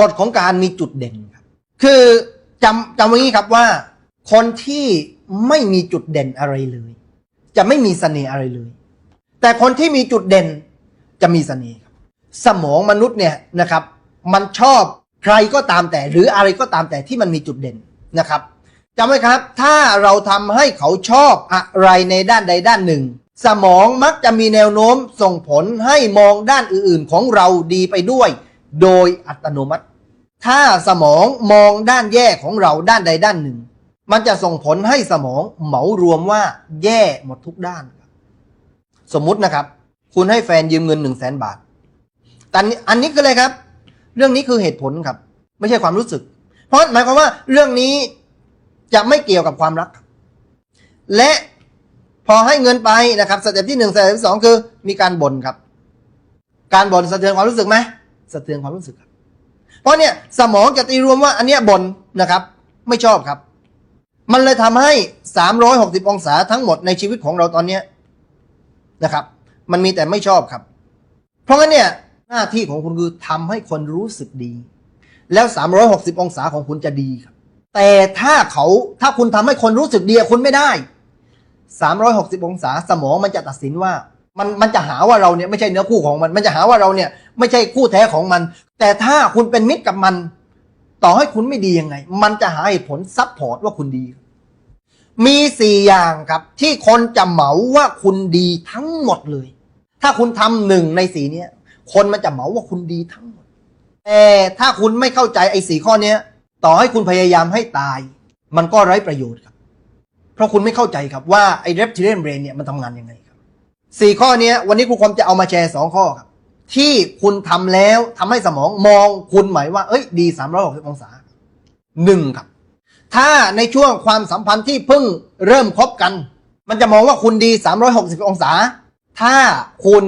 กฎของการมีจุดเด่นครับ คือจำจำไว้งี้ครับว่า คนที่ไม่มีจุดเด่นอะไรเลย จะไม่มีเสน่ห์อะไรเลย แต่คนที่มีจุดเด่นจะมีเสน่ห์ครับสมองมนุษย์เนี่ยนะครับ มันชอบใครก็ตามแต่ หรืออะไรก็ตามแต่ที่มันมีจุดเด่นนะครับจำไว้ครับ ถ้าเราทำให้เขาชอบอะไรในด้านใดด้านหนึ่ง สมองมักจะมีแนวโน้มส่งผลให้มองด้านอื่นๆของเราดีไปด้วย โดยอัตโนมัติ ถ้าสมองมองด้านแย่ของเราด้านใดด้านหนึ่ง มันจะส่งผลให้สมองเหมารวมว่าแย่หมดทุกด้าน สมมุตินะครับ คุณให้แฟนยืมเงินหนึ่งแสนบาทแต่อันนี้อันนี้คืออะไรครับ เรื่องนี้คือเหตุผลครับ ไม่ใช่ความรู้สึก เพราะหมายความว่าเรื่องนี้จะไม่เกี่ยวกับความรัก และพอให้เงินไปนะครับสเต็ปที่หนึ่งสเต็ปที่สองคือมีการบ่นครับ การบ่นสะเทือนความรู้สึกไหม สะเทือนความรู้สึกครับ เพราะเนี่ยสมองจะตีรวมว่าอันเนี้ยบ่นนะครับ ไม่ชอบครับ มันเลยทำให้ 360 องศาทั้งหมดในชีวิตของเราตอนเนี้ยนะครับ มันมีแต่ไม่ชอบครับ เพราะงั้นเนี่ยหน้าที่ของคุณคือทำให้คนรู้สึกดี แล้ว 360 องศาของคุณจะดีครับ แต่ถ้าเขาถ้าคุณทำให้คนรู้สึกดีคุณไม่ได้ 360 องศาสมองมันจะตัดสินว่า มันมันจะหาว่าเราเนี่ยไม่ใช่เนื้อคู่ของมัน มันจะหาว่าเราเนี่ยไม่ใช่คู่แท้ของมัน แต่ถ้าคุณเป็นมิตรกับมัน ต่อให้คุณไม่ดียังไง มันจะหาเหตุผลซับพอร์ตว่าคุณดี มีสี่อย่างครับที่คนจะเหมาว่าคุณดีทั้งหมดเลย ถ้าคุณทำหนึ่งในสีเนี้ยคนมันจะเหมาว่าคุณดีทั้งหมด แต่ถ้าคุณไม่เข้าใจไอ้สีข้อเนี้ยต่อให้คุณพยายามให้ตาย มันก็ไร้ประโยชน์ครับ เพราะคุณไม่เข้าใจครับว่าไอ้ reptilian brain เนี่ยมันทำงานยังไงครับ สี่ข้อเนี้ยวันนี้ครูคมจะเอามาแชร์สองข้อครับ ที่คุณทำแล้วทำให้สมองมองคุณหมายว่า เอ้ย ดี360อยหกสิบองศาหนึ่งครับ ถ้าในช่วงความสัมพันธ์ที่เพิ่งเริ่มคบกัน มันจะมองว่าคุณดี360อยหกสิบองศา ถ้าคุณ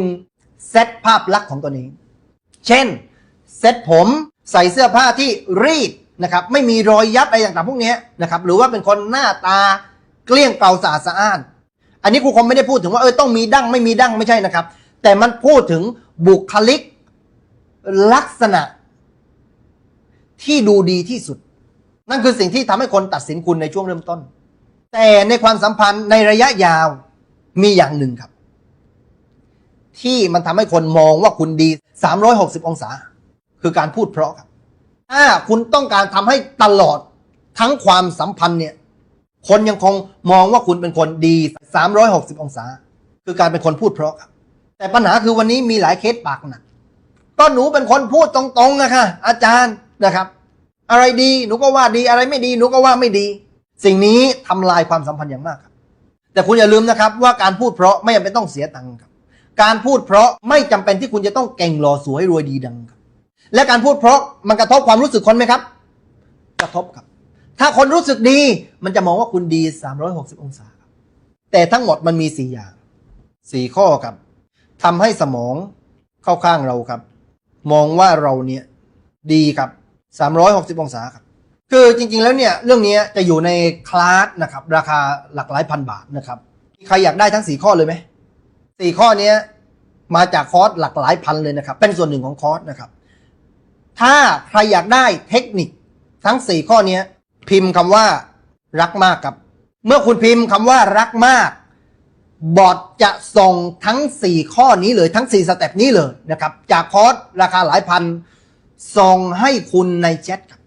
เซตภาพลักษณ์ของตัวเองเช่น เซตผมใส่เสื้อผ้าที่รีดนะครับ ไม่มีรอยยับอะไรต่างๆพวกนี้นะครับ หรือว่าเป็นคนหน้าตาเกลี้ยงเกลาสะอาดสะอ้าน อันนี้ครูคงไม่ได้พูดถึงว่าเออต้องมีดั้งไม่มีดั้งไม่ใช่นะครับ แต่มันพูดถึงบุคลิกลักษณะ ที่ดูดีที่สุด นั่นคือสิ่งที่ทำให้คนตัดสินคุณในช่วงเริ่มต้น แต่ในความสัมพันธ์ในระยะยาวมีอย่างหนึ่งครับ ที่มันทำให้คนมองว่าคุณดี 360 องศา คือการพูดเพราะครับถ้าคุณต้องการทำให้ตลอดทั้งความสัมพันธ์เนี่ย คนยังคงมองว่าคุณเป็นคนดี 360 องศา คือการเป็นคนพูดเพราะครับ แต่ปัญหาคือวันนี้มีหลายเคสปากหนักก็หนูเป็นคนพูดตรงๆนะคะอาจารย์นะครับ อะไรดีหนูก็ว่าดีอะไรไม่ดีหนูก็ว่าไม่ดี สิ่งนี้ทำลายความสัมพันธ์อย่างมากครับ แต่คุณอย่าลืมนะครับว่าการพูดเพราะไม่จำเป็นต้องเสียตังค์ครับ การพูดเพราะไม่จำเป็นที่คุณจะต้องเก่งหล่อสวยรวยดีดังครับ และการพูดเพราะมันกระทบความรู้สึกคนไหมครับ กระทบครับ ถ้าคนรู้สึกดี มันจะมองว่าคุณดี 360 องศา แต่ทั้งหมดมันมีสี่อย่างสี่ข้อครับทำให้สมองเข้าข้างเราครับ มองว่าเราเนี่ยดีครับ 360 องศาครับ คือจริงๆแล้วเนี่ยเรื่องนี้จะอยู่ในคลาสนะครับ ราคาหลักหลายพันบาทนะครับ ใครอยากได้ทั้งสี่ข้อเลยไหมสี่ข้อนี้มาจากคอร์สหลักหลายพันเลยนะครับ เป็นส่วนหนึ่งของคอร์สนะครับ ถ้าใครอยากได้เทคนิคทั้งสี่ข้อนี้ พิมพ์คำว่ารักมากครับ เมื่อคุณพิมพ์คำว่ารักมาก บอทจะส่งทั้ง 4 ข้อนี้เลยทั้ง 4 สเต็ปนี้เลยนะครับ จากคอร์สราคาหลายพันส่งให้คุณในแชทครับ